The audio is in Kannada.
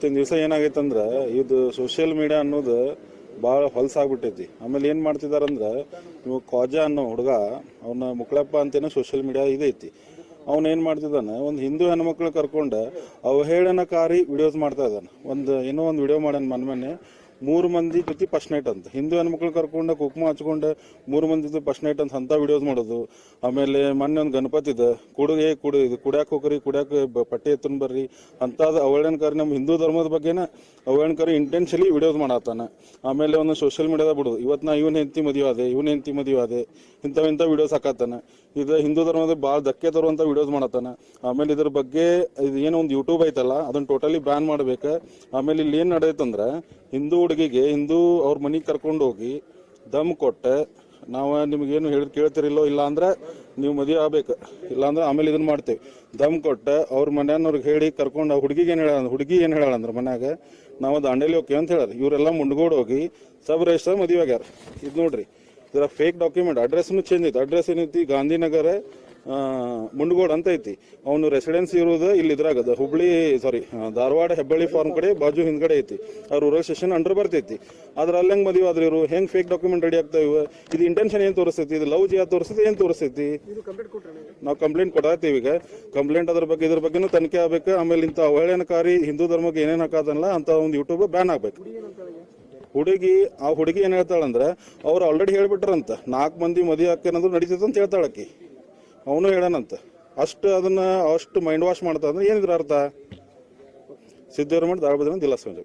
ಇವತ್ತಿನ ದಿವಸ ಏನಾಗೈತಂದ್ರ ಇದು ಸೋಷಿಯಲ್ ಮೀಡಿಯಾ ಅನ್ನೋದು ಭಾಳ ಹೊಲಸಾಗ್ಬಿಟ್ಟೈತಿ ಆಮೇಲೆ ಏನು ಮಾಡ್ತಿದಾರಂದ್ರೆ ಇವು ಖಾಜಾ ಅನ್ನೋ ಹುಡುಗ, ಅವನ ಮುಕ್ಳಪ್ಪ ಅಂತೇನೋ ಸೋಷಿಯಲ್ ಮೀಡಿಯಾ ಇದೈತಿ. ಏನು ಮಾಡ್ತಿದ್ದಾನೆ ಒಂದು ಹಿಂದೂ ಹೆಣ್ಮಕ್ಳು ಕರ್ಕೊಂಡು ಅವಹೇಳನಕಾರಿ ವಿಡಿಯೋಸ್ ಮಾಡ್ತಾ ಇದ್ದಾನೆ ಒಂದು ಏನೋ ಒಂದು ವಿಡಿಯೋ ಮಾಡ್ಯಾನ ಮನ್ ಮೊನ್ನೆ ಮೂರು ಮಂದಿ ಜೊತೆ ಫಸ್ಟ್ ನೈಟ್ ಅಂತ. ಹಿಂದೂ ಹೆಣ್ಮಕ್ಳು ಕರ್ಕೊಂಡು ಕುಕ್ಮ ಹಚ್ಕೊಂಡು ಮೂರು ಮಂದಿ ಜೊತೆ ಫಸ್ಟ್ ನೈಟ್ ಅಂತ ಅಂತ ವಿಡಿಯೋಸ್ ಮಾಡೋದು. ಆಮೇಲೆ ಮೊನ್ನೆ ಒಂದು ಗಣಪತಿ ಇದೆ. ಕುಡುಗೆ ಕುಡು, ಇದು ಕುಡ್ಯಾಕ ಹೋಗ್ರಿ, ಕುಡ್ಯಾಕ ಪಟ್ಟೆ ಎತ್ತನ್ ಬರ್ರಿ ಅಂತ ಅವಹೇಳನಕಾರಿ ನಮ್ಮ ಹಿಂದೂ ಧರ್ಮದ ಬಗ್ಗೆನ ಅವಹೇಳನಕಾರಿ ಇಂಟೆನ್ಷಲಿ ವಿಡಿಯೋಸ್ ಮಾಡತ್ತಾನ. ಆಮೇಲೆ ಒಂದು ಸೋಷಿಯಲ್ ಮೀಡಿಯಾದ ಬಿಡೋದು. ಇವತ್ತು ನಾ ಇವನ್ ಹೆಂಡತಿ ಮದುವೆ ಆದೆ, ಇವನ್ ಹೆಂಡತಿ ಮದುವೆ ಅದೇ ಇಂಥವ್ ಇಂಥ ವಿಡಿಯೋಸ್ ಹಾಕತ್ತಾನ. ಇದು ಹಿಂದೂ ಧರ್ಮದ ಭಾಳ ಧಕ್ಕೆ ತರುವಂಥ ವಿಡಿಯೋಸ್ ಮಾಡತ್ತಾನ. ಆಮೇಲೆ ಇದ್ರ ಬಗ್ಗೆ ಇದು ಏನೋ ಒಂದು ಯೂಟ್ಯೂಬ್ ಐತಲ್ಲ ಅದನ್ನು ಟೋಟಲಿ ಬ್ಯಾನ್ ಮಾಡ್ಬೇಕು. ಆಮೇಲೆ ಇಲ್ಲಿ ಏನು ನಡೆಯುತ್ತಂದ್ರೆ ಹಿಂದೂ ಹುಡುಗಿಗೆ, ಹಿಂದೂ ಅವ್ರ ಮನೆಗೆ ಕರ್ಕೊಂಡು ಹೋಗಿ ದಮ್ ಕೊಟ್ಟೆ. ನಾವು ನಿಮಗೇನು ಹೇಳಿ ಕೇಳ್ತಿರಿಲ್ಲೋ ಇಲ್ಲ ಅಂದ್ರೆ ನೀವು ಮದುವೆ ಆಗ್ಬೇಕು. ಇಲ್ಲ ಅಂದ್ರೆ ಆಮೇಲೆ ಇದನ್ನ ಮಾಡ್ತೇವೆ. ದಮ್ ಕೊಟ್ಟೆ, ಅವ್ರ ಮನೆಯವ್ರಿಗೆ ಹೇಳಿ ಕರ್ಕೊಂಡು ಹುಡುಗಿಗೆ ಏನು ಹೇಳ ಹುಡುಗಿ ಏನು ಹೇಳ ಅಂದ್ರೆ ಮನ್ಯಾಗ? ನಾವು ದಾಂಡೇಲಿ ಓಕೆ ಅಂತ ಹೇಳಾರ. ಇವರೆಲ್ಲ ಮುಂಡ್ಗೋಡ್ ಹೋಗಿ ಸಬ್ ರಿಜಿಸ್ಟರ್ ಮದುವೆ ಆಗ್ಯಾರ. ಇದು ನೋಡ್ರಿ ಇದರ ಫೇಕ್ ಡಾಕ್ಯುಮೆಂಟ್ ಅಡ್ರೆಸ್ನು ಚೇಂಜ್ ಐತಿ ಅಡ್ರೆಸ್ ಏನೈತಿ? ಗಾಂಧಿನಗರ ಮುಂಡಗೋಡ್ ಅಂತ ಐತಿ. ಅವನು ರೆಸಿಡೆನ್ಸಿ ಇರೋದು ಇಲ್ಲಿ ಇದ್ರಾಗ. ಅದ ಹುಬ್ಳಿ ಸಾರಿ ಧಾರವಾಡ ಹೆಬ್ಬಳ್ಳಿ ಫಾರ್ಮ್ ಕಡೆ ಬಾಜು ಹಿಂದ್ಗಡೆ ಐತಿ. ಆ ರೂರಲ್ ಸ್ಟೇಷನ್ ಅಂಡರ್ ಬರ್ತೈತಿ. ಆದ್ರೆ ಅಲ್ಲಿ ಹೆಂಗ್ ಮದುವೆ ಆದ್ರೆ ಇವರು? ಹೆಂಗ್ ಫೇಕ್ ಡಾಕ್ಯುಮೆಂಟ್ ರೆಡಿ ಆಗ್ತಾ ಇವ? ಇದು ಇಂಟೆನ್ಷನ್ ಏನ್ ತೋರಿಸ್ತೈತಿ? ಇದು ಲವ್ ಜಿಯಾ ತೋರಿಸ್ತೈತಿ ಏನ್ ತೋರಿಸ್ತೈತಿ? ನಾವು? ಕಂಪ್ಲೇಂಟ್ ಕೊಡಾತೀವಿ ಈಗ. ಕಂಪ್ಲೇಂಟ್ ಅದ್ರ ಬಗ್ಗೆ ಇದ್ರ ಬಗ್ಗೆನೂ ತನಿಖೆ ಆಗ್ಬೇಕು. ಆಮೇಲೆ ಇಂಥ ಅವಹೇಳನಕಾರಿ ಹಿಂದೂ ಧರ್ಮಕ್ಕೆ ಏನೇನು ಹಾಕಾದಲ್ಲ ಅಂತ ಒಂದು ಯೂಟ್ಯೂಬ್ ಬ್ಯಾನ್ ಆಗ್ಬೇಕು. ಹುಡುಗಿ ಆ ಹುಡುಗಿ ಏನ್ ಹೇಳ್ತಾಳಂದ್ರೆ ಅವ್ರು ಆಲ್ರೆಡಿ ಹೇಳ್ಬಿಟ್ರಂತ. ನಾಲ್ಕು ಮಂದಿ ಮದುವೆ ಹಾಕೇನಂದ್ರು ನಡೀತೈತೆ ಅಂತ ಹೇಳ್ತಾಳಕಿ ಅವನು ಹೇಳನಂತ. ಅಷ್ಟು ಅದನ್ನ ಅಷ್ಟು ಮೈಂಡ್ ವಾಶ್ ಮಾಡ್ತಾ ಅಂದ್ರೆ ಏನಿದ್ರ ಅರ್ಥ? ಸಿದ್ದರಾಮಯ್ಯ ದಾಳಬದ್ರ ಇಲ್ಲ ಸಂಜೆ